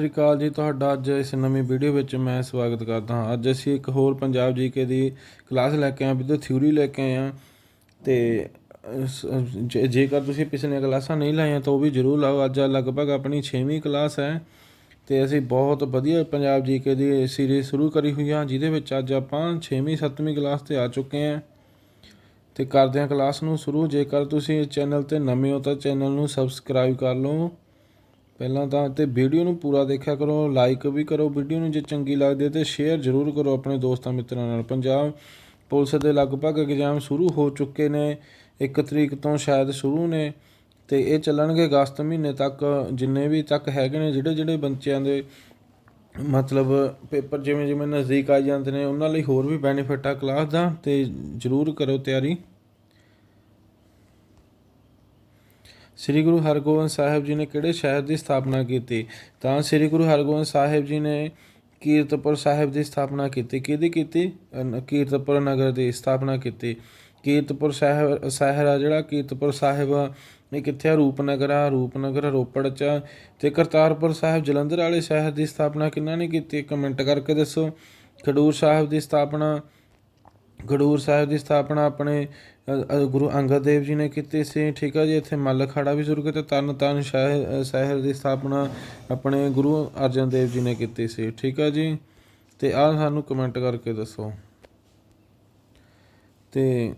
ਸਤਿ ਸ਼੍ਰੀ ਅਕਾਲ ਜੀ, ਤੁਹਾਡਾ ਅੱਜ ਇਸ ਨਵੀਂ ਵੀਡੀਓ ਵਿੱਚ ਮੈਂ ਸਵਾਗਤ ਕਰਦਾ ਹਾਂ। ਅੱਜ ਅਸੀਂ ਇੱਕ ਹੋਰ ਪੰਜਾਬ ਜੀਕੇ ਦੀ ਕਲਾਸ ਲੈ ਕੇ ਆਏ ਹਾਂ ਵਿਦ ਥਿਊਰੀ ਲੈ ਕੇ ਆਏ ਹਾਂ। ਤੇ ਅਸ- ਜੇ- ਜੇਕਰ ਤੁਸੀਂ ਪਿਛਲੀਆਂ ਕਲਾਸਾਂ ਨਹੀਂ ਲਾਈਆਂ ਤਾਂ ਉਹ ਵੀ ਜ਼ਰੂਰ ਲਾਓ। ਅੱਜ ਲਗਭਗ ਆਪਣੀ 6ਵੀਂ ਕਲਾਸ ਹੈ ਤੇ ਅਸੀਂ ਬਹੁਤ ਵਧੀਆ ਪੰਜਾਬ ਜੀਕੇ ਦੀ ਸੀਰੀਜ਼ ਸ਼ੁਰੂ ਕਰੀ ਹੋਈ ਆ ਜਿਹਦੇ ਵਿੱਚ ਅੱਜ ਆਪਾਂ 6ਵੀਂ 7ਵੀਂ ਕਲਾਸ ਤੇ ਆ ਚੁੱਕੇ ਹਾਂ। ਤੇ ਕਰਦੇ ਹਾਂ ਕਲਾਸ ਨੂੰ ਸ਼ੁਰੂ। ਜੇਕਰ ਤੁਸੀਂ ਚੈਨਲ ਤੇ ਨਵੇਂ ਹੋ ਤਾਂ ਚੈਨਲ ਨੂੰ ਸਬਸਕ੍ਰਾਈਬ ਕਰ ਲਓ। ਪਹਿਲਾਂ ਤਾਂ ਤੇ ਵੀਡੀਓ ਨੂੰ ਪੂਰਾ ਦੇਖਿਆ ਕਰੋ ਲਾਈਕ ਵੀ ਕਰੋ ਵੀਡੀਓ ਨੂੰ ਜੇ ਚੰਗੀ ਲੱਗਦੀ ਹੈ ਤੇ ਸ਼ੇਅਰ ਜ਼ਰੂਰ ਕਰੋ ਆਪਣੇ ਦੋਸਤਾਂ ਮਿੱਤਰਾਂ ਨਾਲ। ਪੰਜਾਬ ਪੁਲਿਸ ਦੇ ਲਗਭਗ ਐਗਜ਼ਾਮ ਸ਼ੁਰੂ ਹੋ ਚੁੱਕੇ ਨੇ 1 ਤਰੀਕ ਤੋਂ ਸ਼ਾਇਦ ਸ਼ੁਰੂ ਨੇ ਤੇ ਇਹ ਚੱਲਣਗੇ ਅਗਸਤ ਮਹੀਨੇ ਤੱਕ, ਜਿੰਨੇ ਵੀ ਤੱਕ ਹੈਗੇ ਨੇ, ਜਿਹੜੇ ਜਿਹੜੇ ਬੱਚਿਆਂ ਦੇ ਮਤਲਬ ਪੇਪਰ ਜਿਵੇਂ ਜਿਵੇਂ ਨਜ਼ਦੀਕ ਆ ਜਾਂਦੇ ਨੇ, ਉਹਨਾਂ ਲਈ ਹੋਰ ਵੀ ਬੈਨੀਫਿਟ ਆ ਕਲਾਸ ਦਾ, ਤੇ ਜ਼ਰੂਰ ਕਰੋ ਤਿਆਰੀ। ਸ੍ਰੀ ਗੁਰੂ ਹਰਗੋਬਿੰਦ ਸਾਹਿਬ ਜੀ ਨੇ ਕਿਹੜੇ ਸ਼ਹਿਰ ਦੀ ਸਥਾਪਨਾ ਕੀਤੀ? ਤਾਂ ਸ੍ਰੀ ਗੁਰੂ ਹਰਗੋਬਿੰਦ ਸਾਹਿਬ ਜੀ ਨੇ ਕੀਰਤਪੁਰ ਸਾਹਿਬ ਦੀ ਸਥਾਪਨਾ ਕੀਤੀ। ਕਿਹਦੀ ਕੀਤੀ? ਕੀਰਤਪੁਰ ਨਗਰ ਦੀ ਸਥਾਪਨਾ ਕੀਤੀ। ਕੀਰਤਪੁਰ ਸਾਹਿਬ ਸ਼ਹਿਰ ਆ ਜਿਹੜਾ ਕੀਰਤਪੁਰ ਸਾਹਿਬ ਆ, ਇਹ ਕਿੱਥੇ ਆ? ਰੂਪਨਗਰ ਆ ਰੂਪਨਗਰ ਰੋਪੜ ਚ। ਆ। ਤੇ ਕਰਤਾਰਪੁਰ ਸਾਹਿਬ ਜਲੰਧਰ ਵਾਲੇ ਸ਼ਹਿਰ ਦੀ ਸਥਾਪਨਾ ਕਿਹਨਾਂ ਨੇ ਕੀਤੀ? ਕਮੈਂਟ ਕਰਕੇ ਦੱਸੋ। ਖਡੂਰ ਸਾਹਿਬ ਦੀ ਸਥਾਪਨਾ ਖਡੂਰ ਸਾਹਿਬ ਦੀ ਸਥਾਪਨਾ ਆਪਣੇ ਗੁਰੂ ਅੰਗਦ ਦੇਵ ਜੀ ਨੇ ਕੀਤੀ ਸੀ, ਠੀਕ ਹੈ ਜੀ, ਇੱਥੇ ਮੱਲ ਖਾੜਾ ਵੀ ਸ਼ੁਰੂ ਕੀਤਾ ਤਰਨ ਤਾਰਨ ਸ਼ਹਿਰ ਸ਼ਹਿਰ ਦੀ ਸਥਾਪਨਾ ਆਪਣੇ ਗੁਰੂ ਅਰਜਨ ਦੇਵ ਜੀ ਨੇ ਕੀਤੀ ਸੀ, ਠੀਕ ਹੈ ਜੀ। ਤੇ ਆਹ ਸਾਨੂੰ ਕਮੈਂਟ ਕਰਕੇ ਦੱਸੋ। ਤੇ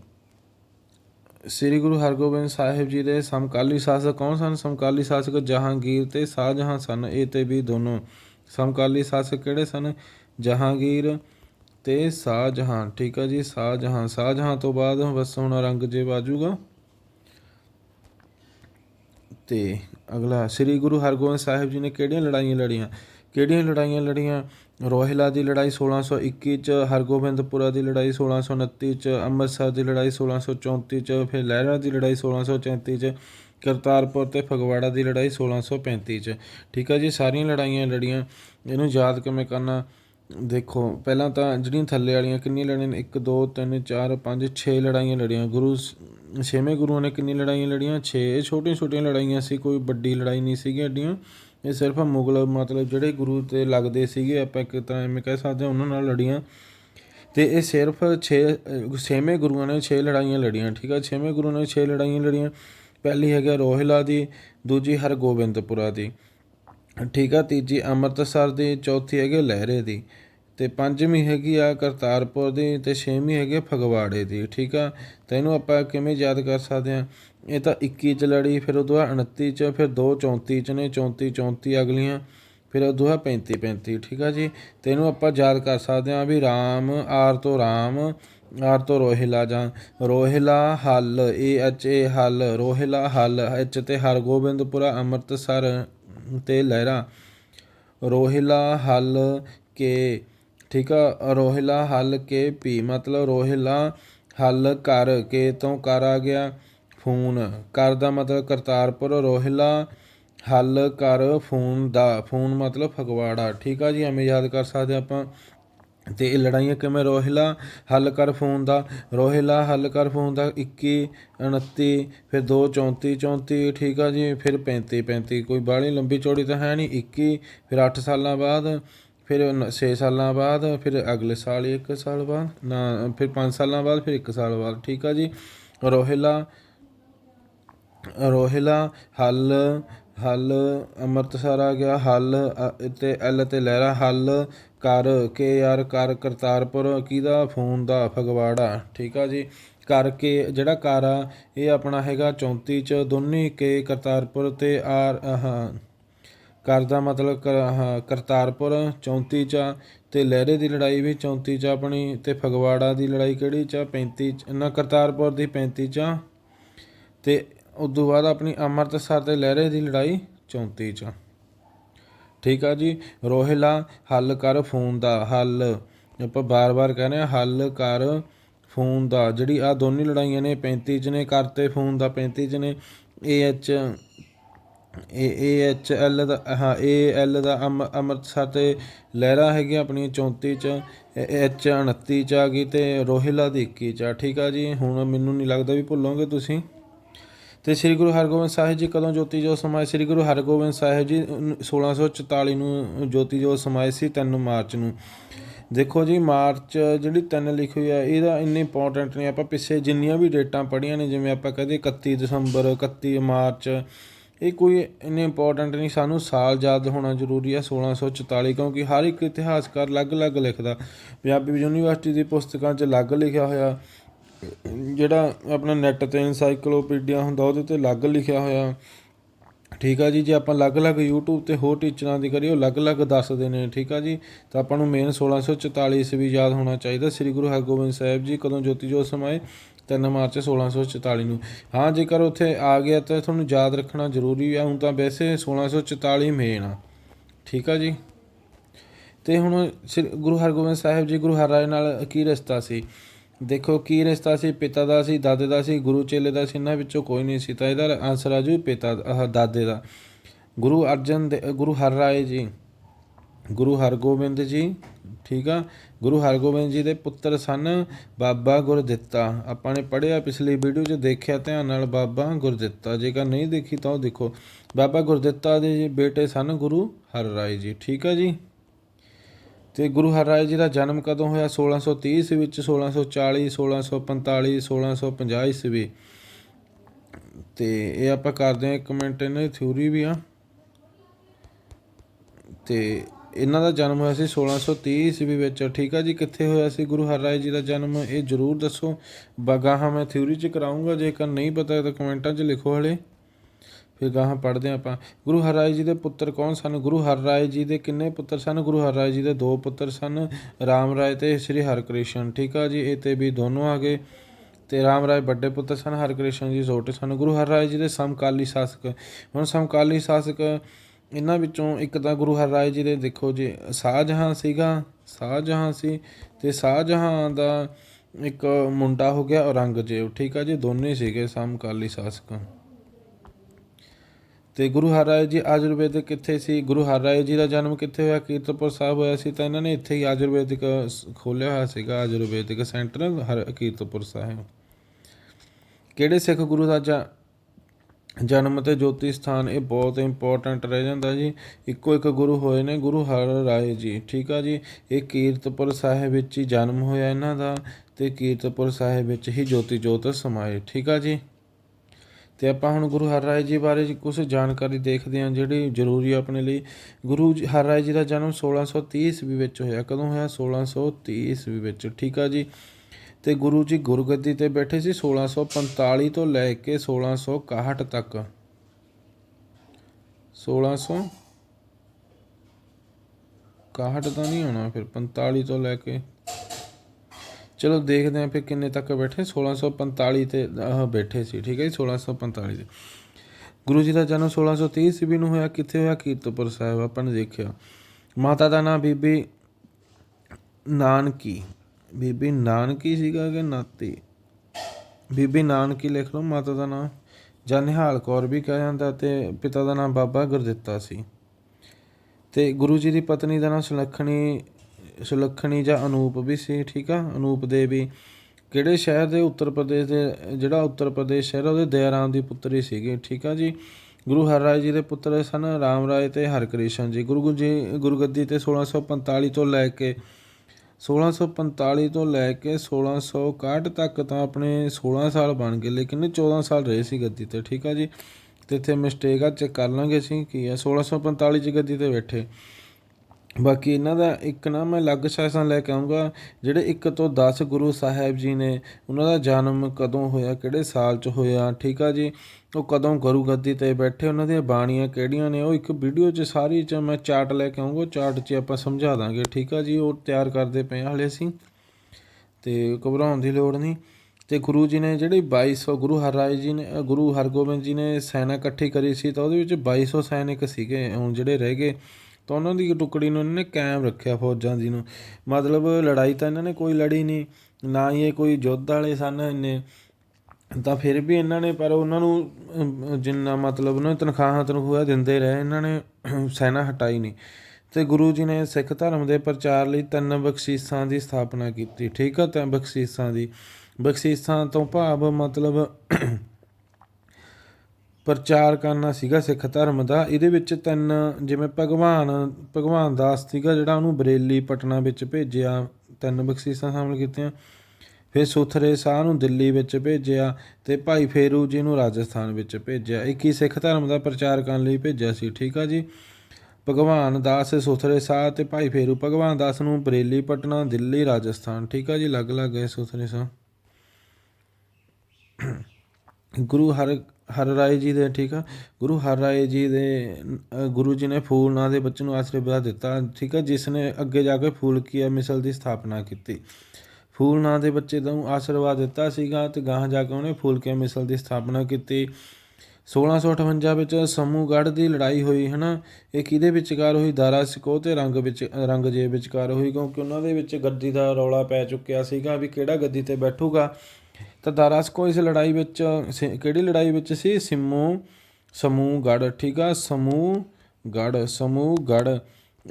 ਸ੍ਰੀ ਗੁਰੂ ਹਰਗੋਬਿੰਦ ਸਾਹਿਬ ਜੀ ਦੇ ਸਮਕਾਲੀ ਸ਼ਾਸਕ ਕੌਣ ਸਨ? ਸਮਕਾਲੀ ਸ਼ਾਸਕ ਜਹਾਂਗੀਰ ਤੇ ਸ਼ਾਹਜਹਾਂ ਸਨ, ਇਹ ਤੇ ਵੀ ਦੋਨੋਂ। ਸਮਕਾਲੀ ਸ਼ਾਸਕ ਕਿਹੜੇ ਸਨ? ਜਹਾਂਗੀਰ ਤੇ ਸ਼ਾਹਜਹਾਂ, ਠੀਕ ਆ ਜੀ, ਸ਼ਾਹਜਹਾਂ। ਸ਼ਾਹਜਹਾਂ ਤੋਂ ਬਾਅਦ ਬਸ ਹੁਣ ਔਰੰਗਜ਼ੇਬ ਆ ਜਾਊਗਾ ਤੇ ਅਗਲਾ, ਸ੍ਰੀ ਗੁਰੂ ਹਰਗੋਬਿੰਦ ਸਾਹਿਬ ਜੀ ਨੇ ਕਿਹੜੀਆਂ ਲੜਾਈਆਂ ਲੜੀਆਂ? ਕਿਹੜੀਆਂ ਲੜਾਈਆਂ ਲੜੀਆਂ? ਰੋਹਿਲਾ ਦੀ ਲੜਾਈ 1621 ਚ, ਹਰਗੋਬਿੰਦਪੁਰਾ ਦੀ ਲੜਾਈ 1629 ਚ, ਅੰਮ੍ਰਿਤਸਰ ਦੀ ਲੜਾਈ 1634 ਚ, ਫਿਰ ਲਹਿਰਾ ਦੀ ਲੜਾਈ 1634 ਚ, ਕਰਤਾਰਪੁਰ ਤੇ ਫਗਵਾੜਾ ਦੀ ਲੜਾਈ 1635 ਚ। ਠੀਕ ਆ ਜੀ, ਸਾਰੀਆਂ ਲੜਾਈਆਂ ਲੜੀਆਂ। ਇਹਨੂੰ ਯਾਦ ਕਿਵੇਂ ਕਰਨਾ? ਦੇਖੋ, ਪਹਿਲਾਂ ਤਾਂ ਜਿਹੜੀਆਂ ਥੱਲੇ ਵਾਲੀਆਂ ਕਿੰਨੀਆਂ ਲੜੀਆਂ ਨੇ? 1 2 3 4 5 6 ਲੜਾਈਆਂ ਲੜੀਆਂ। ਗੁਰੂ ਸ- ਛੇਵੇਂ ਗੁਰੂਆਂ ਨੇ ਕਿੰਨੀ ਲੜਾਈਆਂ ਲੜੀਆਂ? 6 ਇਹ ਛੋਟੀਆਂ ਛੋਟੀਆਂ ਲੜਾਈਆਂ ਸੀ, ਕੋਈ ਵੱਡੀ ਲੜਾਈ ਨਹੀਂ ਸੀਗੀ ਐਡੀਆਂ। ਇਹ ਸਿਰਫ ਮੁਗਲ ਮਤਲਬ ਜਿਹੜੇ ਗੁਰੂ ਤੇ ਲੱਗਦੇ ਸੀਗੇ, ਆਪਾਂ ਇੱਕ ਤਰ੍ਹਾਂ ਐਵੇਂ ਕਹਿ ਸਕਦੇ ਹਾਂ, ਉਹਨਾਂ ਨਾਲ ਲੜੀਆਂ। ਤੇ ਇਹ ਸਿਰਫ 6 ਛੇਵੇਂ ਗੁਰੂਆਂ ਨੇ 6 ਲੜਾਈਆਂ ਲੜੀਆਂ, ਠੀਕ ਆ? ਛੇਵੇਂ ਗੁਰੂ ਨੇ 6 ਲੜਾਈਆਂ ਲੜੀਆਂ। ਪਹਿਲੀ ਹੈਗਾ ਰੋਹਿਲਾ ਦੀ, ਦੂਜੀ ਹਰਗੋਬਿੰਦਪੁਰਾ ਦੀ। ਠੀਕ ਆ, ਤੀਜੀ ਅੰਮ੍ਰਿਤਸਰ ਦੀ, ਚੌਥੀ ਹੈਗੀ ਲਹਿਰੇ ਦੀ ਤੇ ਪੰਜਵੀਂ ਹੈਗੀ ਆ ਕਰਤਾਰਪੁਰ ਦੀ ਤੇ ਛੇਵੀਂ ਹੈਗੀ ਫਗਵਾੜੇ ਦੀ, ਠੀਕ ਆ? ਤਾਂ ਇਹਨੂੰ ਆਪਾਂ ਕਿਵੇਂ ਯਾਦ ਕਰ ਸਕਦੇ ਆ? ਇਹ ਤਾਂ 21 ਚ ਲੜੀ, ਫਿਰ ਉਦੋਂ ਬਾਅਦ 29 ਚ, ਫਿਰ 2 34 ਚ ਨੇ 34 34 ਅਗਲੀਆਂ, ਫਿਰ ਉਦੋਂ ਬਾਅਦ 35 35 ਠੀਕ ਆ ਜੀ? ਤੇ ਇਹਨੂੰ ਆਪਾਂ ਯਾਦ ਕਰ ਸਕਦੇ ਆ ਵੀ ਰਾਮ, ਆਰ ਤੋਂ ਰਾਮ, ਆਰ ਤੋਂ ਰੋਹਿਲਾ ਜਾਂ ਰੋਹਿਲਾ ਹੱਲ ਏ ਐਚ ਏ ਹੱਲ, ਰੋਹਿਲਾ ਹੱਲ ਐਚ ਤੇ ਹਰਗੋਬਿੰਦਪੁਰਾ, ਅੰਮ੍ਰਿਤਸਰ। ਤੇ ਲਹਿਰਾ। ਰੋਹਿਲਾ ਹੱਲ ਕੇ, ਠੀਕ ਆ? ਰੋਹਿਲਾ ਹੱਲ ਕੇ ਪੀ ਮਤਲਬ ਰੋਹਿਲਾ ਹੱਲ ਕਰ ਕੇ ਤੋਂ ਕਰ ਆ ਗਿਆ ਫੋਨ। ਕਰ ਦਾ ਮਤਲਬ ਕਰਤਾਰਪੁਰ, ਰੋਹਿਲਾ ਹੱਲ ਕਰ ਫੋਨ ਦਾ। ਫੋਨ ਮਤਲਬ ਫਗਵਾੜਾ। ਠੀਕ ਆ ਜੀ? ਐਵੇਂ ਯਾਦ ਕਰ ਸਕਦੇ ਆਪਾਂ। ਤੇ ਇਹ ਲੜਾਈਆਂ ਕਿਵੇਂ ਰੋਹਿਲਾ ਹੱਲ ਕਰ ਫੋਨ ਦਾ? ਰੋਹਿਲਾ ਹੱਲ ਕਰ ਫੋਨ ਦਾ 21 29 ਫਿਰ 2 34 34 ਠੀਕ ਆ ਜੀ ਫਿਰ 35 35 ਕੋਈ ਬਾਹਲੀ ਲੰਬੀ ਚੌੜੀ ਤਾਂ ਹੈ ਨਹੀਂ 21 ਫਿਰ 8 ਸਾਲਾਂ ਬਾਅਦ ਫਿਰ 6 ਸਾਲਾਂ ਬਾਅਦ ਫਿਰ ਅਗਲੇ ਸਾਲ ਹੀ 1 ਸਾਲ ਬਾਅਦ ਨਾ ਫਿਰ 5 ਸਾਲਾਂ ਬਾਅਦ ਫਿਰ 1 ਸਾਲ ਬਾਅਦ ਠੀਕ ਆ ਜੀ। ਰੋਹਿਲਾ ਰੋਹਿਲਾ ਹੱਲ ਹੱਲ ਅੰਮ੍ਰਿਤਸਰ ਆ ਗਿਆ ਹੱਲ ਅ, ਤੇ ਐਲ ਤੇ ਲਹਿਰਾ ਹੱਲ ਕਰ ਕੇ ਆਰ ਕਰ ਕਰਤਾਰਪੁਰ ਕਿਹਦਾ ਫੋਨ ਦਾ ਫਗਵਾੜਾ? ਠੀਕ ਆ ਜੀ? ਕਰਕੇ ਜਿਹੜਾ ਕਰ ਆ ਇਹ ਆਪਣਾ ਹੈਗਾ 34 ਚ ਦੋਨੇ ਕੇ ਕਰਤਾਰਪੁਰ ਤੇ ਆਰ ਹਾਂ ਕਰ ਦਾ ਮਤਲਬ ਕਰ ਆਹ ਕਰਤਾਰਪੁਰ 34 ਚ ਆ, ਤੇ ਲਹਿਰੇ ਦੀ ਲੜਾਈ ਵੀ 34 ਚ ਆਪਣੀ ਤੇ ਫਗਵਾੜਾ ਦੀ ਲੜਾਈ ਕਿਹੜੀ ਚ ਆ? 35 ਚ ਨਾ ਕਰਤਾਰਪੁਰ ਦੀ 35 ਚ ਆ, ਤੇ ਤੋਂ ਬਾਅਦ ਆਪਣੀ ਅੰਮ੍ਰਿਤਸਰ ਤੇ ਲਹਿਰੇ ਦੀ ਲੜਾਈ 34 ਚ ਠੀਕ ਆ ਜੀ? ਰੋਹਿਲਾ ਹੱਲ ਕਰ ਫੋਨ ਦਾ, ਹੱਲ। ਆਪਾਂ ਬਾਰ-ਬਾਰ ਕਹਿੰਦੇ ਆ ਹੱਲ ਕਰ ਫੋਨ ਦਾ। ਜਿਹੜੀ ਆ ਦੋਨੇ ਲੜਾਈਆਂ ਨੇ 35 ਚ ਨੇ, ਕਰਤੇ ਫੋਨ ਦਾ 35 ਚ ਨੇ A H A A H L ਦਾ, ਹਾਂ ਏ ਐਲ ਦਾ ਅੰਮ- ਅੰਮ੍ਰਿਤਸਰ ਤੇ ਲਹਿਰਾ ਹੈਗੀ ਆਪਣੀ 34 ਚ ਐਚ 29 ਚ ਆ ਗਈ ਤੇ ਰੋਹਿਲਾ ਦੀ 21 ਚ ਆ। ਠੀਕ ਆ ਜੀ? ਹੁਣ ਮੈਨੂੰ ਨਹੀਂ ਲੱਗਦਾ ਵੀ ਭੁੱਲੋਗੇ ਤੁਸੀਂ। ਤੇ ਸ੍ਰੀ ਗੁਰੂ ਹਰਗੋਬਿੰਦ ਸਾਹਿਬ ਜੀ ਕਦੋਂ ਜੋਤੀ ਜੋਤ ਸਮਾਏ? ਸ੍ਰੀ ਗੁਰੂ ਹਰਗੋਬਿੰਦ ਸਾਹਿਬ ਜੀ ਉਨ- 1644 ਨੂੰ ਜੋਤੀ ਜੋਤ ਸਮਾਏ ਸੀ 3 ਮਾਰਚ ਨੂੰ। ਦੇਖੋ ਜੀ, ਮਾਰਚ ਜਿਹੜੀ 3 ਲਿਖੀ ਹੋਈ ਹੈ, ਇਹਦਾ ਇੰਨੇ ਇੰਪੋਰਟੈਂਟ ਨਹੀਂ, ਆਪਾਂ ਪਿੱਛੇ ਜਿੰਨੀਆਂ ਵੀ ਡੇਟਾਂ ਪੜ੍ਹੀਆਂ ਨੇ, ਜਿਵੇਂ ਆਪਾਂ ਕਹਦੇ 31 ਦਸੰਬਰ 31 ਮਾਰਚ, ਇਹ ਕੋਈ ਇੰਨੇ ਇੰਪੋਰਟੈਂਟ ਨਹੀਂ, ਸਾਨੂੰ ਸਾਲ ਯਾਦ ਹੋਣਾ ਜ਼ਰੂਰੀ ਆ 1644 ਕਿਉਂਕਿ ਹਰ ਇੱਕ ਇਤਿਹਾਸਕਾਰ ਅਲੱਗ-ਅਲੱਗ ਲਿਖਦਾ। ਪੰਜਾਬੀ ਯੂਨੀਵਰਸਿਟੀ ਦੀ ਪੁਸਤਕਾਂ 'ਚ ਅਲੱਗ ਲਿਖਿਆ ਹੋਇਆ ਜਿਹੜਾ ਆਪਣਾ ਨੈੱਟ ਤੇ ਇਨਸਾਈਕਲੋਪੀਡੀਆ ਹੁੰਦਾ, ਉਹਦੇ ਤੇ ਅਲੱਗ ਲਿਖਿਆ ਹੋਇਆ। ਠੀਕ ਆ ਜੀ, ਜੇ ਆਪਾਂ ਅਲੱਗ-ਅਲੱਗ YouTube ਤੇ ਹੋਰ ਟੀਚਰਾਂ ਦੀ ਕਰੀਏ, ਉਹ ਅਲੱਗ-ਅਲੱਗ ਦੱਸਦੇ ਨੇ। ਠੀਕ ਆ ਜੀ, ਤਾਂ ਆਪਾਂ ਨੂੰ ਮੇਨ 1644 ਈਸਵੀ ਯਾਦ ਹੋਣਾ ਚਾਹੀਦਾ। ਸ੍ਰੀ ਗੁਰੂ ਹਰਗੋਬਿੰਦ ਸਾਹਿਬ ਜੀ ਕਦੋਂ ਜੋਤੀ ਜੋਤ ਸਮਾਏ? 3 ਮਾਰਚ 1644 ਨੂੰ। ਹਾਂ, ਜੇਕਰ ਉੱਥੇ ਆ ਗਿਆ ਤਾਂ ਤੁਹਾਨੂੰ ਯਾਦ ਰੱਖਣਾ ਜ਼ਰੂਰੀ ਆ। ਹੁਣ ਤਾਂ ਵੈਸੇ 1644 ਮੇਨ ਆ। ਠੀਕ ਆ ਜੀ। ਤੇ ਹੁਣ ਸ੍ਰੀ ਗੁਰੂ ਹਰਗੋਬਿੰਦ ਸਾਹਿਬ ਜੀ, ਗੁਰੂ ਹਰਰਾਏ ਨਾਲ ਕੀ ਰਿਸ਼ਤਾ ਸੀ? ਦੇਖੋ ਕੀ ਰਿਸ਼ਤਾ ਸੀ, ਪਿਤਾ ਦਾ ਸੀ, ਦਾਦੇ ਦਾ ਸੀ, ਗੁਰੂ ਚੇਲੇ ਦਾ ਸੀ, ਇਹਨਾਂ ਵਿੱਚੋਂ ਕੋਈ ਨਹੀਂ ਸੀ। ਤਾਂ ਇਹਦਾ ਆਨਸਰ ਆ ਜੂ ਪਿਤਾ, ਆਹ ਦਾਦੇ ਦਾ। ਗੁਰੂ ਅਰਜਨ ਦੇ ਗੁਰੂ ਹਰਰਾਏ ਜੀ, ਗੁਰੂ ਹਰਗੋਬਿੰਦ ਜੀ, ਠੀਕ ਆ? ਗੁਰੂ ਹਰਗੋਬਿੰਦ ਜੀ ਦੇ ਪੁੱਤਰ ਸਨ ਬਾਬਾ ਗੁਰਦਿੱਤਾ। ਆਪਾਂ ਨੇ ਪੜ੍ਹਿਆ ਪਿਛਲੀ ਵੀਡੀਓ 'ਚ, ਦੇਖਿਆ ਧਿਆਨ ਨਾਲ ਬਾਬਾ ਗੁਰਦਿੱਤਾ। ਜੇਕਰ ਨਹੀਂ ਦੇਖੀ ਤਾਂ ਉਹ ਦੇਖੋ। ਬਾਬਾ ਗੁਰਦਿੱਤਾ ਦੇ ਜੀ ਬੇਟੇ ਸਨ ਗੁਰੂ ਹਰ ਰਾਏ ਜੀ, ਠੀਕ ਆ ਜੀ? ਤੇ ਗੁਰੂ ਹਰਰਾਏ ਜੀ ਦਾ ਜਨਮ ਕਦੋਂ ਹੋਇਆ? 1630 ਈਸਵੀ ਵਿੱਚ 1640 1645 1650 ਈਸਵੀ। ਤੇ ਇਹ ਆਪਾਂ ਕਰਦੇ ਹਾਂ ਇੱਕ ਮਿੰਟ, ਇਹਨਾਂ ਦੀ ਥਿਊਰੀ ਵੀ ਆ। ਤੇ ਇਹਨਾਂ ਦਾ ਜਨਮ ਹੋਇਆ ਸੀ 1630 ਈਸਵੀ ਵਿੱਚ। ਠੀਕ ਆ ਜੀ, ਕਿੱਥੇ ਹੋਇਆ ਸੀ ਗੁਰੂ ਹਰਰਾਏ ਜੀ ਦਾ ਜਨਮ? ਇਹ ਜਰੂਰ ਦੱਸੋ। ਬਗਾਹਾਂ ਮੈਂ ਥਿਊਰੀ ਚ ਕਰਾਉਂਗਾ ਜੇਕਰ ਨਹੀਂ ਪਤਾ ਤਾਂ ਕਮੈਂਟਾਂ 'ਚ ਲਿਖੋ ਹਲੇ। ਫਿਰ ਗਾਹਾਂ ਪੜ੍ਹਦੇ ਹਾਂ ਆਪਾਂ। ਗੁਰੂ ਹਰਰਾਏ ਜੀ ਦੇ ਪੁੱਤਰ ਕੌਣ ਸਨ? ਗੁਰੂ ਹਰਰਾਏ ਜੀ ਦੇ ਕਿੰਨੇ ਪੁੱਤਰ ਸਨ? ਗੁਰੂ ਹਰਰਾਏ ਜੀ ਦੇ ਦੋ ਪੁੱਤਰ ਸਨ, ਰਾਮ ਰਾਏ ਤੇ ਸ੍ਰੀ ਹਰਕ੍ਰਿਸ਼ਨ। ਠੀਕ ਆ ਜੀ? ਇਹ ਤੇ ਵੀ ਦੋਨੋਂ ਆ ਗਏ। ਤੇ ਰਾਮ ਰਾਏ ਵੱਡੇ ਪੁੱਤਰ ਸਨ, ਹਰਕ੍ਰਿਸ਼ਨ ਜੀ ਛੋਟੇ ਸਨ। ਗੁਰੂ ਹਰਰਾਏ ਜੀ ਦੇ ਸਮਕਾਲੀ ਸ਼ਾਸਕ। ਹੁਣ ਸਮਕਾਲੀ ਸ਼ਾਸਕ, ਇਹਨਾਂ ਵਿੱਚੋਂ ਇੱਕ ਤਾਂ ਗੁਰੂ ਹਰਰਾਏ ਜੀ ਦੇ ਦੇਖੋ ਜੀ, ਸ਼ਾਹਜਹਾਂ ਸੀਗਾ, ਸ਼ਾਹਜਹਾਂ ਸੀ ਤੇ ਸ਼ਾਹਜਹਾਂ ਦਾ ਇੱਕ ਮੁੰਡਾ ਹੋ ਗਿਆ ਔਰੰਗਜ਼ੇਬ। ਠੀਕ ਆ ਜੀ? ਦੋਨੇ ਸੀਗੇ ਸਮਕਾਲੀ ਸ਼ਾਸਕ। ਤੇ ਗੁਰੂ ਹਰਰਾਏ ਜੀ ਆਯੁਰਵੈਦਿਕ ਕਿੱਥੇ ਸੀ? ਗੁਰੂ ਹਰਰਾਏ ਜੀ ਦਾ ਜਨਮ ਕਿੱਥੇ ਹੋਇਆ? ਕੀਰਤਪੁਰ ਸਾਹਿਬ ਹੋਇਆ ਸੀ ਤਾਂ ਇਹਨਾਂ ਨੇ ਇੱਥੇ ਹੀ ਆਯੁਰਵੈਦਿਕ ਖੋਲਿਆ ਹੋਇਆ ਸੀਗਾ, ਆਯੁਰਵੈਦਿਕ ਸੈਂਟਰ, ਹਰ, ਕੀਰਤਪੁਰ ਸਾਹਿਬ। ਕਿਹੜੇ ਸਿੱਖ ਗੁਰੂ ਦਾ ਜਨਮ ਤੇ ਜੋਤੀ ਸਥਾਨ? ਇਹ ਬਹੁਤ ਇੰਪੋਰਟੈਂਟ ਰਹਿ ਜਾਂਦਾ ਜੀ। ਇੱਕੋ ਇੱਕ ਗੁਰੂ ਹੋਏ ਨੇ ਗੁਰੂ ਹਰ ਰਾਏ ਜੀ, ਠੀਕ ਆ ਜੀ? ਇਹ ਕੀਰਤਪੁਰ ਸਾਹਿਬ ਵਿੱਚ ਹੀ ਜਨਮ ਹੋਇਆ ਇਹਨਾਂ ਦਾ ਤੇ ਕੀਰਤਪੁਰ ਸਾਹਿਬ ਵਿੱਚ ਹੀ ਜੋਤੀ ਜੋਤ ਸਮਾਏ, ਠੀਕ ਆ ਜੀ? ਅਤੇ ਆਪਾਂ ਹੁਣ ਗੁਰੂ ਹਰਰਾਏ ਜੀ ਬਾਰੇ ਕੁਝ ਜਾਣਕਾਰੀ ਦੇਖਦੇ ਹਾਂ, ਜਿਹੜੀ ਜ਼ਰੂਰੀ ਆ ਆਪਣੇ ਲਈ। ਗੁਰੂ ਜੀ, ਹਰਰਾਏ ਜੀ ਦਾ ਜਨਮ 1630 ਈਸਵੀ ਵਿੱਚ ਹੋਇਆ। ਕਦੋਂ ਹੋਇਆ? 1630 ਈਸਵੀ ਵਿੱਚ। ਠੀਕ ਆ ਜੀ? ਤੇ ਗੁਰੂ ਜੀ ਗੁਰਗੱਦੀ ਤੇ ਬੈਠੇ ਸੀ 1645 ਤੋਂ ਲੈ ਕੇ 1661 ਤੱਕ। 1600 61 ਤਾਂ ਨਹੀਂ ਹੋਣਾ, ਫਿਰ 45 ਤੋਂ ਲੈ ਕੇ ਚਲੋ ਦੇਖਦੇ ਆਂ ਫਿਰ ਕਿੰਨੇ ਤੱਕ ਬੈਠੇ 1645 ਤੇ ਬੈਠੇ ਸੀ, ਠੀਕ ਹੈ ਜੀ 1645 ਦੇ ਗੁਰੂ ਜੀ ਦਾ ਜਨਮ 1630 ਈਸਵੀ ਨੂੰ ਹੋਇਆ, ਕਿੱਥੇ ਹੋਇਆ? ਕੀਰਤਪੁਰ ਸਾਹਿਬ, ਆਪਾਂ ਨੇ ਦੇਖਿਆ। ਮਾਤਾ ਦਾ ਨਾਮ ਬੀਬੀ ਨਾਨਕੀ ਬੀਬੀ ਨਾਨਕੀ ਸੀਗਾ ਕਿ ਨਾਤੀ? ਬੀਬੀ ਨਾਨਕੀ ਲਿਖ ਲਓ, ਮਾਤਾ ਦਾ ਨਾਮ ਜਾਂ ਨਿਹਾਲ ਕੌਰ ਵੀ ਕਿਹਾ ਜਾਂਦਾ ਤੇ ਪਿਤਾ ਦਾ ਨਾਮ ਬਾਬਾ ਗੁਰਦਿੱਤਾ ਸੀ। ਤੇ ਗੁਰੂ ਜੀ ਦੀ ਪਤਨੀ ਦਾ ਨਾਮ ਸੁਲੱਖਣੀ ਸੁਲੱਖਣੀ ਜਾਂ ਅਨੂਪ ਵੀ ਸੀ ਠੀਕ ਆ? ਅਨੂਪ ਦੇਵੀ ਕਿਹੜੇ ਸ਼ਹਿਰ ਦੇ ਉੱਤਰ ਪ੍ਰਦੇਸ਼ ਦੇ ਜਿਹੜਾ ਉੱਤਰ ਪ੍ਰਦੇਸ਼ ਸ਼ਹਿਰ ਆ, ਉਹਦੇ ਦਇਆਰਾਮ ਦੀ ਪੁੱਤਰੀ ਸੀਗੀ ਠੀਕ ਆ ਜੀ? ਗੁਰੂ ਹਰਰਾਏ ਜੀ ਦੇ ਪੁੱਤਰ ਸਨ ਰਾਮ ਰਾਏ ਤੇ ਹਰਕ੍ਰਿਸ਼ਨ ਜੀ। ਗੁਰੂ ਜੀ ਗੁਰਗੱਦੀ ਤੇ 1645 ਤੋਂ ਲੈ ਕੇ 1645 ਤੋਂ ਲੈ ਕੇ 1661 ਤੱਕ ਤਾਂ ਆਪਣੇ 16 ਸਾਲ ਬਣ ਗਏ ਲੇਕਿਨ ਇਹ 14 ਸਾਲ ਰਹੇ ਸੀ ਗੱਦੀ ਤੇ ਠੀਕ ਆ ਜੀ? ਤੇ ਇੱਥੇ ਮਿਸਟੇਕ ਆ ਚੈੱਕ ਕਰ ਲਾਂਗੇ ਅਸੀਂ ਕੀ ਆ 1645 ਚ ਗੱਦੀ ਤੇ ਬੈਠੇ। ਬਾਕੀ ਇਹਨਾਂ ਦਾ ਇੱਕ ਨਾ ਮੈਂ ਅਲੱਗ ਸੈਸ਼ਨ ਲੈ ਕੇ ਆਉਂਗਾ ਜਿਹੜੇ 1 ਤੋਂ 10 ਗੁਰੂ ਸਾਹਿਬ ਜੀ ਨੇ, ਉਹਨਾਂ ਦਾ ਜਨਮ ਕਦੋਂ ਹੋਇਆ, ਕਿਹੜੇ ਸਾਲ 'ਚ ਹੋਇਆ, ਠੀਕ ਆ ਜੀ? ਉਹ ਕਦੋਂ ਗੁਰੂ ਗੱਦੀ ਤੇ ਬੈਠੇ, ਉਹਨਾਂ ਦੀਆਂ ਬਾਣੀਆਂ ਕਿਹੜੀਆਂ ਨੇ? ਉਹ ਇੱਕ ਵੀਡੀਓ 'ਚ ਸਾਰੀ 'ਚ ਮੈਂ ਚਾਰਟ ਲੈ ਕੇ ਆਉਂਗਾ ਚਾਰਟ 'ਚ ਆਪਾਂ ਸਮਝਾ ਦਾਂਗੇ, ਠੀਕ ਆ ਜੀ? ਉਹ ਤਿਆਰ ਕਰਦੇ ਪਏ ਹਾਂ ਹਲੇ ਅਸੀਂ, ਤੇ ਘਬਰਾਉਣ ਦੀ ਲੋੜ ਨਹੀਂ। ਤੇ ਗੁਰੂ ਜੀ ਨੇ ਜਿਹੜੀ 2200 ਗੁਰੂ ਹਰਰਾਏ ਜੀ ਨੇ ਗੁਰੂ ਹਰਗੋਬਿੰਦ ਜੀ ਨੇ ਸੈਨਾ ਇਕੱਠੀ ਕਰੀ ਸੀ, ਤਾਂ ਉਹਦੇ ਵਿੱਚ 2200 ਸੈਨਿਕ ਸੀਗੇ ਹੁਣ ਜਿਹੜੇ ਰਹਿ ਗਏ। ਤਾਂ ਉਹਨਾਂ ਦੀ ਟੁਕੜੀ ਨੂੰ ਇਹਨਾਂ ਨੇ ਕਾਇਮ ਰੱਖਿਆ ਫੌਜਾਂ ਦੀ ਨੂੰ। ਮਤਲਬ ਲੜਾਈ ਤਾਂ ਇਹਨਾਂ ਨੇ ਕੋਈ ਲੜੀ ਨਹੀਂ, ਨਾ ਹੀ ਇਹ ਕੋਈ ਯੁੱਧ ਵਾਲੇ ਸਨ ਇੰਨੇ। ਤਾਂ ਫਿਰ ਵੀ ਇਹਨਾਂ ਨੇ, ਪਰ ਉਹਨਾਂ ਨੂੰ ਜਿੰਨਾ ਮਤਲਬ ਉਹਨਾਂ ਤਨਖਾਹਾਂ ਤਨਖੂਹਾਂ ਦਿੰਦੇ ਰਹੇ, ਇਹਨਾਂ ਨੇ ਸੈਨਾ ਹਟਾਈ ਨਹੀਂ। ਤੇ ਗੁਰੂ ਜੀ ਨੇ ਸਿੱਖ ਧਰਮ ਦੇ ਪ੍ਰਚਾਰ ਲਈ ਤਿੰਨ ਬਖਸ਼ੀਸ਼ਾਂ ਦੀ ਸਥਾਪਨਾ ਕੀਤੀ। ਠੀਕ ਆ ਤਿੰਨ ਬਖਸ਼ੀਸ਼ਾਂ ਦੀ। ਬਖਸ਼ੀਸ਼ਾਂ ਤੋਂ ਭਾਵ ਮਤਲਬ ਪ੍ਰਚਾਰ ਕਰਨਾ ਸੀਗਾ ਸਿੱਖ ਧਰਮ ਦਾ, ਇਹਦੇ ਵਿੱਚ ਤਿੰਨ ਜਿਵੇਂ ਭਗਵਾਨ ਭਗਵਾਨ ਦਾਸ ਸੀਗਾ ਜਿਹੜਾ ਉਹਨੂੰ ਬਰੇਲੀ ਪਟਨਾ ਵਿੱਚ ਭੇਜਿਆ, ਤਿੰਨ ਬਖਸ਼ੀਸਾਂ ਸ਼ਾਮਲ ਕੀਤੀਆਂ। ਫਿਰ ਸੁਥਰੇ ਸਾਹ ਨੂੰ ਦਿੱਲੀ ਵਿੱਚ ਭੇਜਿਆ ਤੇ ਭਾਈ ਫੇਰੂ ਜੀ ਨੂੰ ਰਾਜਸਥਾਨ ਵਿੱਚ ਭੇਜਿਆ। ਇੱਕ ਹੀ ਸਿੱਖ ਧਰਮ ਦਾ ਪ੍ਰਚਾਰ ਕਰਨ ਲਈ ਭੇਜਿਆ ਸੀ, ਠੀਕ ਆ ਜੀ? ਭਗਵਾਨ ਦਾਸ ਸੁਥਰੇ ਸਾਹ ਤੇ ਭਾਈ ਫੇਰੂ, ਭਗਵਾਨ ਦਾਸ ਨੂੰ ਬਰੇਲੀ ਪਟਨਾ, ਦਿੱਲੀ, ਰਾਜਸਥਾਨ, ਠੀਕ ਆ ਜੀ? ਅਲੱਗ-ਅਲੱਗ ਗਏ ਸੁਥਰੇ ਸਾਹ। ਗੁਰੂ ਹਰ ਹਰ ਰਾਏ ਜੀ ਦੇ, ਠੀਕ ਆ? ਗੁਰੂ ਹਰ ਰਾਏ ਜੀ ਦੇ ਗੁਰੂ ਜੀ ਨੇ ਫੂਲ ਨਾਂ ਦੇ ਬੱਚੇ ਨੂੰ ਆਸ਼ੀਰਵਾਦ ਦਿੱਤਾ, ਠੀਕ ਆ? ਜਿਸ ਨੇ ਅੱਗੇ ਜਾ ਕੇ ਫੂਲਕੀਆ ਮਿਸਲ ਦੀ ਸਥਾਪਨਾ ਕੀਤੀ। ਫੂਲ ਨਾਂ ਦੇ ਬੱਚੇ ਨੂੰ ਆਸ਼ੀਰਵਾਦ ਦਿੱਤਾ ਸੀਗਾ ਤੇ ਗਾਹਾਂ ਜਾ ਕੇ ਉਹਨੇ ਫੂਲਕੀਆ ਮਿਸਲ ਦੀ ਸਥਾਪਨਾ ਕੀਤੀ। 1658 ਵਿੱਚ ਸਮੂਹਗੜ੍ਹ ਦੀ ਲੜਾਈ ਹੋਈ, ਹਨਾ? ਇਹ ਕਿਹਦੇ ਵਿਚਕਾਰ ਹੋਈ? ਦਾਰਾ ਸਿਕੋ ਤੇ ਰੰਗ ਵਿੱਚ ਰੰਗਜੇਬ ਵਿਚਕਾਰ ਹੋਈ, ਕਿਉਂਕਿ ਉਹਨਾਂ ਦੇ ਵਿੱਚ ਗੱਦੀ ਦਾ ਰੌਲਾ ਪੈ ਚੁੱਕਿਆ ਸੀਗਾ ਵੀ ਕਿਹੜਾ ਗੱਦੀ ਤੇ ਬੈਠੂਗਾ? ਤਾਂ ਦਾਰਾ ਸਿਕੋ ਇਸ ਲੜਾਈ ਵਿੱਚ, ਸਿ- ਕਿਹੜੀ ਲੜਾਈ ਵਿੱਚ ਸੀ? ਸਿੰਮੂ ਸਮੂਹਗੜ੍ਹ ਠੀਕ ਆ? ਸਮੂਹਗੜ੍ਹ ਸਮੂਹਗੜ੍ਹ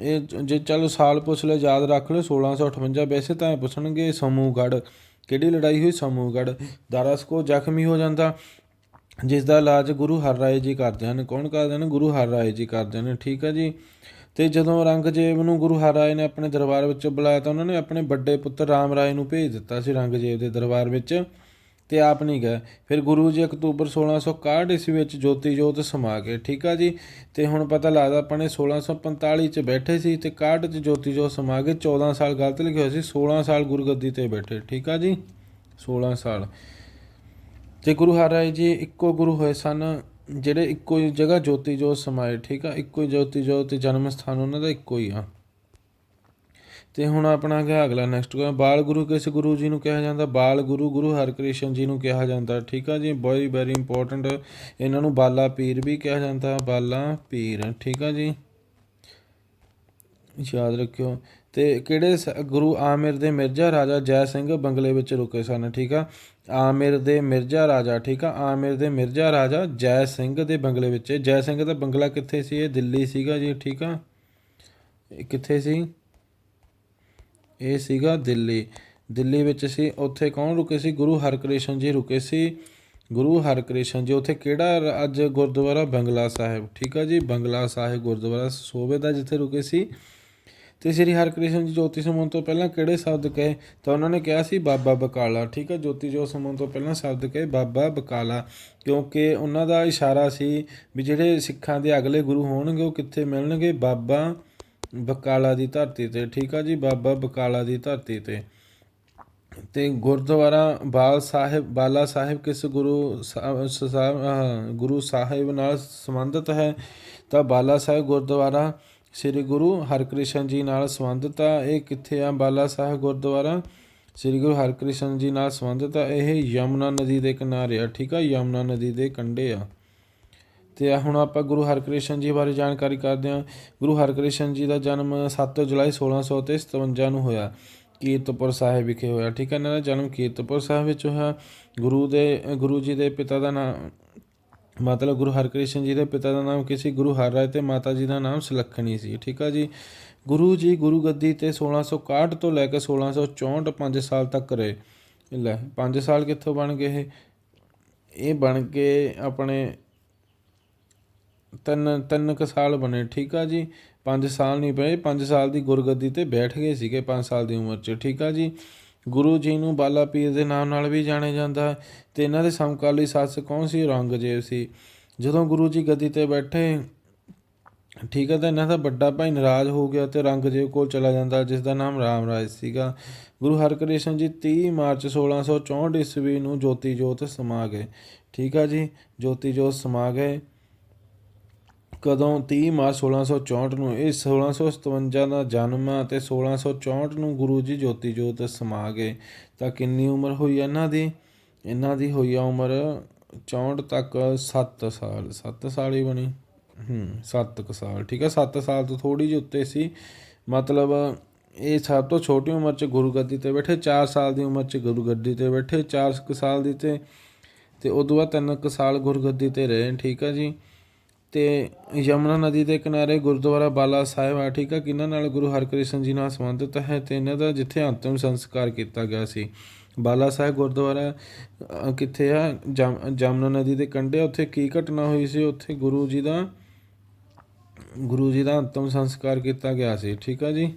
ਇਹ ਜੇ ਚਲੋ ਸਾਲ ਪੁੱਛ ਲੈ, ਯਾਦ ਰੱਖ ਲਓ 1658 ਵੈਸੇ ਤਾਂ ਇਹ ਪੁੱਛਣਗੇ ਸਮੂਹਗੜ੍ਹ ਕਿਹੜੀ ਲੜਾਈ ਹੋਈ? ਸਮੂਹਗੜ੍ਹ ਦਾਰਾ ਸਿਕੋ ਜ਼ਖਮੀ ਹੋ ਜਾਂਦਾ। ਜਿਸ ਦਾ ਇਲਾਜ ਗੁਰੂ ਹਰ ਰਾਏ ਜੀ ਕਰਦੇ ਹਨ। ਕੌਣ ਕਰਦੇ ਹਨ? ਗੁਰੂ ਹਰ ਰਾਏ ਜੀ ਕਰਦੇ ਨੇ ਠੀਕ ਹੈ ਜੀ? ਤੇ ਜਦੋਂ ਰੰਗਜ਼ੇਬ ਨੂੰ ਗੁਰੂ ਹਰ ਰਾਏ ਨੇ ਆਪਣੇ ਦਰਬਾਰ ਵਿੱਚ ਬੁਲਾਇਆ ਤਾਂ ਉਹਨਾਂ ਨੇ ਆਪਣੇ ਵੱਡੇ ਪੁੱਤਰ ਰਾਮ ਰਾਏ ਨੂੰ ਭੇਜ ਦਿੱਤਾ ਸੀ ਰੰਗਜ਼ੇਬ ਦੇ ਦਰਬਾਰ ਵਿੱਚ। ਤੇ ਆਪ ਨਹੀਂ ਗਏ। ਫਿਰ ਗੁਰੂ ਜੀ ਅਕਤੂਬਰ 1661 ਈਸਵੀ ਵਿੱਚ ਜੋਤੀ ਜੋਤ ਸਮਾ ਗਏ। ਠੀਕ ਆ ਜੀ? ਤੇ ਹੁਣ ਪਤਾ ਲੱਗਦਾ ਆਪਾਂ ਨੇ 1645 ਚ ਬੈਠੇ ਸੀ ਤੇ 61 ਚ ਜੋਤੀ ਜੋਤ ਸਮਾ ਗਏ। 14 ਸਾਲ ਗਲਤ ਲਿਖਿਆ ਹੋਇਆ ਸੀ 16 ਸਾਲ ਗੁਰਗੱਦੀ ਤੇ ਬੈਠੇ। ਠੀਕ ਆ ਜੀ? 16 ਸਾਲ। ਤੇ ਗੁਰੂ ਹਰਿਰਾਏ ਜੀ ਇੱਕੋ ਗੁਰੂ ਹੋਏ ਸਨ, ਜਿਹੜੇ ਇੱਕੋ ਹੀ ਜਗ੍ਹਾ ਜੋਤੀ ਜੋਤ ਸਮਾਏ। ਠੀਕ ਆ? ਇੱਕੋ ਹੀ ਜੋਤੀ ਜੋਤ ਤੇ ਜਨਮ ਸਥਾਨ ਉਹਨਾਂ ਦਾ ਇੱਕੋ ਹੀ ਆ। ਤੇ ਹੁਣ ਆਪਣਾ ਗਿਆ ਅਗਲਾ ਨੈਕਸਟ ਬਾਲ ਗੁਰੂ ਕਿਸ ਗੁਰੂ ਜੀ ਨੂੰ ਕਿਹਾ ਜਾਂਦਾ? ਬਾਲ ਗੁਰੂ ਗੁਰੂ ਹਰਕ੍ਰਿਸ਼ਨ ਜੀ ਨੂੰ ਕਿਹਾ ਜਾਂਦਾ। ਠੀਕ ਆ ਜੀ ਬੜੀ ਵੈਰੀ ਇੰਪੋਰਟੈਂਟ ਇਹਨਾਂ ਨੂੰ ਬਾਲਾ ਪੀਰ ਵੀ ਕਿਹਾ ਜਾਂਦਾ, ਬਾਲਾ ਪੀਰ। ਠੀਕ ਆ ਜੀ। ਯਾਦ ਰੱਖਿਓ। ਤੇ ਕਿਹੜੇ ਸ- ਗੁਰੂ ਆਮਿਰ ਦੇ ਮਿਰਜ਼ਾ ਰਾਜਾ ਜੈ ਸਿੰਘ ਬੰਗਲੇ ਵਿੱਚ ਰੁਕੇ ਸਨ? ਠੀਕ ਆ। ਆਮਿਰ ਦੇ ਮਿਰਜ਼ਾ ਰਾਜਾ, ਠੀਕ ਆ। ਆਮਿਰ ਦੇ ਮਿਰਜ਼ਾ ਰਾਜਾ ਜੈ ਸਿੰਘ ਦੇ ਬੰਗਲੇ ਵਿੱਚ। ਜੈ ਸਿੰਘ ਦਾ ਬੰਗਲਾ ਕਿੱਥੇ ਸੀ? ਇਹ ਦਿੱਲੀ ਸੀਗਾ ਜੀ, ਠੀਕ ਆ। ਕਿੱਥੇ ਸੀ? ਇਹ ਸੀਗਾ ਦਿੱਲੀ। ਦਿੱਲੀ ਵਿੱਚ ਸੀ। ਉੱਥੇ ਕੌਣ ਰੁਕੇ ਸੀ? ਗੁਰੂ ਹਰਕ੍ਰਿਸ਼ਨ ਜੀ ਰੁਕੇ ਸੀ। ਗੁਰੂ ਹਰਕ੍ਰਿਸ਼ਨ ਜੀ, ਉੱਥੇ ਕਿਹੜਾ ਅੱਜ ਗੁਰਦੁਆਰਾ ਬੰਗਲਾ ਸਾਹਿਬ? ਠੀਕ ਆ ਜੀ, ਬੰਗਲਾ ਸਾਹਿਬ ਗੁਰਦੁਆਰਾ ਸੋਵੇ ਦਾ ਜਿੱਥੇ ਰੁਕੇ ਸੀ। ਤੇ ਸ੍ਰੀ ਹਰਕ੍ਰਿਸ਼ਨ ਜੀ ਜੋਤੀ ਸਮੂਹ ਤੋਂ ਪਹਿਲਾਂ ਕਿਹੜੇ ਸ਼ਬਦ ਕਹੇ? ਤਾਂ ਉਹਨਾਂ ਨੇ ਕਿਹਾ ਸੀ ਬਾਬਾ ਬਕਾਲਾ। ਠੀਕ ਹੈ ਜੋਤੀ ਜੋਤ ਸਮੂਹ ਤੋਂ ਪਹਿਲਾਂ ਸ਼ਬਦ ਕਹੇ ਬਾਬਾ ਬਕਾਲਾ। ਕਿਉਂਕਿ ਉਹਨਾਂ ਦਾ ਇਸ਼ਾਰਾ ਸੀ ਵੀ ਜਿਹੜੇ ਸਿੱਖਾਂ ਦੇ ਅਗਲੇ ਗੁਰੂ ਹੋਣਗੇ, ਉਹ ਕਿੱਥੇ ਮਿਲਣਗੇ? ਬਾਬਾ ਬਕਾਲਾ ਦੀ ਧਰਤੀ ਤੇ, ਠੀਕ ਆ ਜੀ? ਬਾਬਾ ਬਕਾਲਾ ਦੀ ਧਰਤੀ ਤੇ। ਤੇ ਗੁਰਦੁਆਰਾ ਬਾਲ ਸਾਹਿਬ, ਬਾਲਾ ਸਾਹਿਬ ਕਿਸ ਗੁਰੂ ਸਾਹਿਬ ਗੁਰੂ ਸਾਹਿਬ ਨਾਲ ਸੰਬੰਧਿਤ ਹੈ? ਤਾਂ ਬਾਲਾ ਸਾਹਿਬ ਗੁਰਦੁਆਰਾ ਸ੍ਰੀ ਗੁਰੂ ਹਰਕ੍ਰਿਸ਼ਨ ਜੀ ਨਾਲ ਸੰਬੰਧਿਤ ਆ। ਇਹ ਕਿੱਥੇ ਆ? ਬਾਲਾ ਸਾਹਿਬ ਗੁਰਦੁਆਰਾ ਸ੍ਰੀ ਗੁਰੂ ਹਰਕ੍ਰਿਸ਼ਨ ਜੀ ਨਾਲ ਸੰਬੰਧਿਤ ਆ। ਇਹ ਯਮੁਨਾ ਨਦੀ ਦੇ ਕਿਨਾਰੇ ਆ, ਠੀਕ ਆ? ਯਮੁਨਾ ਨਦੀ ਦੇ ਕੰਢੇ ਆ। ਤੇ ਹੁਣ ਆਪਾਂ ਗੁਰੂ ਹਰਕ੍ਰਿਸ਼ਨ ਜੀ ਬਾਰੇ ਜਾਣਕਾਰੀ ਕਰਦੇ ਹਾਂ। ਗੁਰੂ ਹਰਕ੍ਰਿਸ਼ਨ ਜੀ ਦਾ ਜਨਮ 7 ਜੁਲਾਈ 1657 ਨੂੰ ਹੋਇਆ। ਕੀਰਤਪੁਰ ਸਾਹਿਬ ਵਿਖੇ ਹੋਇਆ। ਠੀਕ ਹੈ ਇਹਨਾਂ ਦਾ ਜਨਮ ਕੀਰਤਪੁਰ ਸਾਹਿਬ ਵਿੱਚ ਹੋਇਆ। ਗੁਰੂ ਦੇ, ਗੁਰੂ ਜੀ ਦੇ ਪਿਤਾ ਦਾ ਨਾਮ, ਮਤਲਬ ਗੁਰੂ ਹਰਕ੍ਰਿਸ਼ਨ ਜੀ ਦੇ ਪਿਤਾ ਦਾ ਨਾਮ ਕਿਸੇ ਗੁਰੂ ਹਰ ਰਾਏ ਤੇ ਮਾਤਾ ਜੀ ਦਾ ਨਾਮ ਸੁਲੱਖਣੀ ਸੀ। ਠੀਕ ਆ ਜੀ। ਗੁਰੂ ਜੀ ਗੁਰੂ ਗੱਦੀ ਤੇ 1661 ਤੋਂ ਲੈ ਕੇ 1664 5 ਸਾਲ ਤੱਕ ਰਹੇ। ਲੈ 5 ਸਾਲ ਕਿੱਥੋਂ ਬਣ ਗਏ ਇਹ ਬਣ ਕੇ ਆਪਣੇ ਤਿੰਨ ਤਿੰਨ ਕੁ ਸਾਲ ਬਣੇ, ਠੀਕ ਆ ਜੀ? 5 ਸਾਲ ਨਹੀਂ ਪਏ 5 ਸਾਲ ਦੀ ਗੁਰਗੱਦੀ ਤੇ ਬੈਠ ਗਏ ਸੀਗੇ 5 ਸਾਲ ਦੀ ਉਮਰ 'ਚ, ਠੀਕ ਆ ਜੀ? ਗੁਰੂ ਜੀ ਨੂੰ ਬਾਲਾ ਪੀਰ ਦੇ ਨਾਮ ਨਾਲ ਵੀ ਜਾਣਿਆ ਜਾਂਦਾ ਹੈ ਤੇ ਇਹਨਾਂ ਦੇ ਸਮਕਾਲੀ ਸੱਸ ਕੌਣ ਸੀ? ਔਰੰਗਜ਼ੇਬ ਸੀ। ਜਦੋਂ ਗੁਰੂ ਜੀ ਗੱਦੀ ਤੇ ਬੈਠੇ, ਠੀਕ ਹੈ ਤਾਂ ਇਹਨਾਂ ਦਾ ਵੱਡਾ ਭਾਈ ਨਾਰਾਜ਼ ਹੋ ਗਿਆ ਤੇ ਰੰਗਜ਼ੇਬ ਕੋਲ ਚਲਾ ਜਾਂਦਾ, ਜਿਸ ਦਾ ਨਾਮ ਰਾਮ ਰਾਜ ਸੀਗਾ। ਗੁਰੂ ਹਰਕ੍ਰਿਸ਼ਨ ਜੀ 30 ਮਾਰਚ 1664 ਈਸਵੀ ਨੂੰ ਜੋਤੀ ਜੋਤ ਸਮਾ ਗਏ, ਠੀਕ ਆ ਜੀ? ਜੋਤੀ ਜੋਤ ਸਮਾ ਗਏ। ਕਦੋਂ 30 ਮਾਰਚ 1664 ਨੂੰ ਇਹ 1657 ਦਾ ਜਨਮ ਆ ਤੇ 1664 ਨੂੰ ਗੁਰੂ ਜੀ ਜੋਤੀ ਜੋਤ ਸਮਾ ਗਏ। ਤਾਂ ਕਿੰਨੀ ਉਮਰ ਹੋਈ ਆ ਇਹਨਾਂ ਦੀ? ਇਹਨਾਂ ਦੀ ਹੋਈ ਆ ਉਮਰ 64 ਤੱਕ 7 ਸਾਲ। 7 ਸਾਲ ਹੀ ਬਣੀ। ਹੂੰ 7 ਕੁ ਸਾਲ। ਠੀਕ ਹੈ 7 ਸਾਲ ਤੋਂ ਥੋੜੀ ਜਿਹੀ ਉੱਤੇ ਸੀ। ਮਤਲਬ ਇਹ ਸਭ ਤੋਂ ਛੋਟੀ ਉਮਰ 'ਚ ਗੁਰੂ ਗੱਦੀ ਤੇ ਬੈਠੇ 4 ਸਾਲ ਦੀ ਉਮਰ 'ਚ ਗੁਰੂ ਗੱਦੀ ਤੇ ਬੈਠੇ 4 ਕੁ ਸਾਲ ਦੀ ਤੇ ਤੇ ਉਦੋਂ ਬਾਅਦ ਤਿੰਨ ਕੁ ਸਾਲ ਗੁਰਗੱਦੀ ਤੇ ਰਹੇ। ਠੀਕ ਹੈ ਜੀ। ਅਤੇ ਯਮੁਨਾ ਨਦੀ ਦੇ ਕਿਨਾਰੇ ਗੁਰਦੁਆਰਾ ਬਾਲਾ ਸਾਹਿਬ ਆ, ਠੀਕ ਆ? ਕਿਹਨਾਂ ਨਾਲ ਗੁਰੂ ਹਰਕ੍ਰਿਸ਼ਨ ਜੀ ਨਾਲ ਸੰਬੰਧਿਤ ਹੈ ਅਤੇ ਇਹਨਾਂ ਦਾ ਜਿੱਥੇ ਅੰਤਿਮ ਸੰਸਕਾਰ ਕੀਤਾ ਗਿਆ ਸੀ? ਬਾਲਾ ਸਾਹਿਬ ਗੁਰਦੁਆਰਾ ਕਿੱਥੇ ਆ? ਜਮ- ਜਮਨਾ ਨਦੀ ਦੇ ਕੰਢੇ ਉੱਥੇ ਕੀ ਘਟਨਾ ਹੋਈ ਸੀ? ਉੱਥੇ ਗੁਰੂ ਜੀ ਦਾ, ਗੁਰੂ ਜੀ ਦਾ ਅੰਤਿਮ ਸੰਸਕਾਰ ਕੀਤਾ ਗਿਆ ਸੀ, ਠੀਕ ਆ ਜੀ?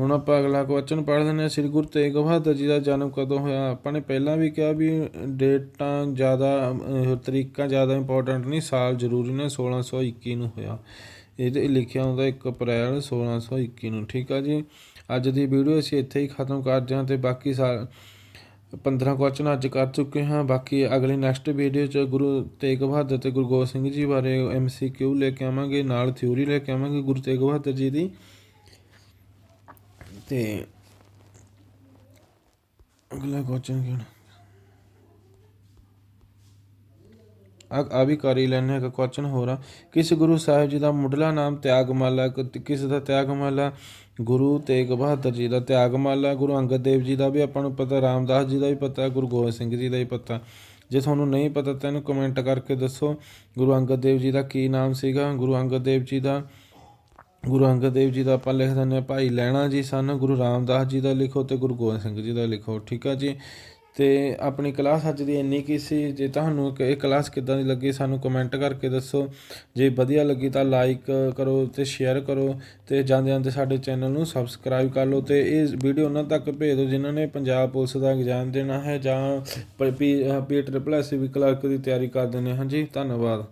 ਹੁਣ ਆਪਾਂ ਅਗਲਾ ਕੁਐਸਚਨ ਪੜ੍ਹ ਲੈਂਦੇ ਹਾਂ। ਸ੍ਰੀ ਗੁਰੂ ਤੇਗ ਬਹਾਦਰ ਜੀ ਦਾ ਜਨਮ ਕਦੋਂ ਹੋਇਆ? ਆਪਾਂ ਨੇ ਪਹਿਲਾਂ ਵੀ ਕਿਹਾ ਵੀ ਡੇਟਾਂ ਜ਼ਿਆਦਾ ਤਰੀਕਾਂ ਜ਼ਿਆਦਾ ਇੰਪੋਰਟੈਂਟ ਨਹੀਂ, ਸਾਲ ਜ਼ਰੂਰੀ ਨੇ 1621 ਨੂੰ ਹੋਇਆ। ਇਹਦੇ ਲਿਖਿਆ ਹੁੰਦਾ 1 ਅਪ੍ਰੈਲ 1621 ਨੂੰ। ਠੀਕ ਆ ਜੀ? ਅੱਜ ਦੀ ਵੀਡੀਓ ਅਸੀਂ ਇੱਥੇ ਹੀ ਖਤਮ ਕਰਦੇ ਹਾਂ ਤੇ ਬਾਕੀ ਸਾਲ 15 ਕੁਐਸਚਨ ਅੱਜ ਕਰ ਚੁੱਕੇ ਹਾਂ। ਬਾਕੀ ਅਗਲੀ ਨੈਕਸਟ ਵੀਡੀਓ ਚ ਗੁਰੂ ਤੇਗ ਬਹਾਦਰ ਤੇ ਗੁਰੂ ਗੋਬਿੰਦ ਸਿੰਘ ਜੀ ਬਾਰੇ ਐਮਸੀਕਿਊ ਲੈ ਕੇ ਆਵਾਂਗੇ, ਨਾਲ ਥਿਊਰੀ ਲੈ ਕੇ ਆਵਾਂਗੇ ਗੁਰੂ ਤੇਗ ਬਹਾਦਰ ਜੀ ਦੀ। ਤੇ ਅਗਲਾ ਕੁਐਸਚਨ ਕਿਹੜਾ ਆ ਆ ਵੀ ਕਰ ਹੀ ਲੈਣੇ ਇੱਕ ਕੁਐਸਚਨ ਹੋਰ ਆ। ਕਿਸ ਗੁਰੂ ਸਾਹਿਬ ਜੀ ਦਾ ਮੁੱਢਲਾ ਨਾਮ ਤਿਆਗਮਾਲਾ ਕਿਸ ਦਾ ਤਿਆਗਮਾਲਾ? ਗੁਰੂ ਤੇਗ ਬਹਾਦਰ ਜੀ ਦਾ ਤਿਆਗਮਾਲਾ, ਗੁਰੂ ਅੰਗਦ ਦੇਵ ਜੀ ਦਾ ਵੀ ਆਪਾਂ ਨੂੰ ਪਤਾ, ਰਾਮਦਾਸ ਜੀ ਦਾ ਵੀ ਪਤਾ, ਗੁਰੂ ਗੋਬਿੰਦ ਸਿੰਘ ਜੀ ਦਾ ਵੀ ਪਤਾ। ਜੇ ਤੁਹਾਨੂੰ ਨਹੀਂ ਪਤਾ ਤਾਂ ਇਹਨੂੰ ਕਮੈਂਟ ਕਰਕੇ ਦੱਸੋ, ਗੁਰੂ ਅੰਗਦ ਦੇਵ ਜੀ ਦਾ ਕੀ ਨਾਮ ਸੀਗਾ? ਗੁਰੂ ਅੰਗਦ ਦੇਵ ਜੀ ਦਾ ਗੁਰੂ ਅੰਗਦ ਦੇਵ ਜੀ ਦਾ ਆਪਾਂ ਲਿਖ ਦਿੰਦੇ ਹਾਂ, ਭਾਈ ਲੈਣਾ ਜੀ ਸਨ, ਗੁਰੂ ਰਾਮਦਾਸ ਜੀ ਦਾ ਲਿਖੋ ਤੇ ਗੁਰੂ ਗੋਬਿੰਦ ਸਿੰਘ ਜੀ ਦਾ ਲਿਖੋ। ਠੀਕ ਆ ਜੀ? ਤੇ ਆਪਣੀ ਕਲਾਸ ਅੱਜ ਦੀ ਇੰਨੀ ਕੀ ਸੀ? ਜੇ ਤੁਹਾਨੂੰ ਇੱਕ, ਇਹ ਕਲਾਸ ਕਿੱਦਾਂ ਦੀ ਲੱਗੀ ਸਾਨੂੰ ਕਮੈਂਟ ਕਰਕੇ ਦੱਸੋ। ਜੇ ਵਧੀਆ ਲੱਗੀ ਤਾਂ ਲਾਈਕ ਕਰੋ ਤੇ ਸ਼ੇਅਰ ਕਰੋ ਤੇ ਜਾਂਦੇ ਜਾਂਦੇ ਸਾਡੇ ਚੈਨਲ ਨੂੰ ਸਬਸਕ੍ਰਾਈਬ ਕਰ ਲਓ ਤੇ ਇਹ ਵੀਡੀਓ ਉਹਨਾਂ ਤੱਕ ਭੇਜ ਦਿਓ ਜਿਨ੍ਹਾਂ ਨੇ ਪੰਜਾਬ ਪੁਲਿਸ ਦਾ ਐਗਜ਼ਾਮ ਦੇਣਾ ਹੈ ਜਾਂ P P triple S V clerk ਦੀ ਤਿਆਰੀ ਕਰ ਕਰਦੇ ਹਾਂ। ਜੀ ਧੰਨਵਾਦ।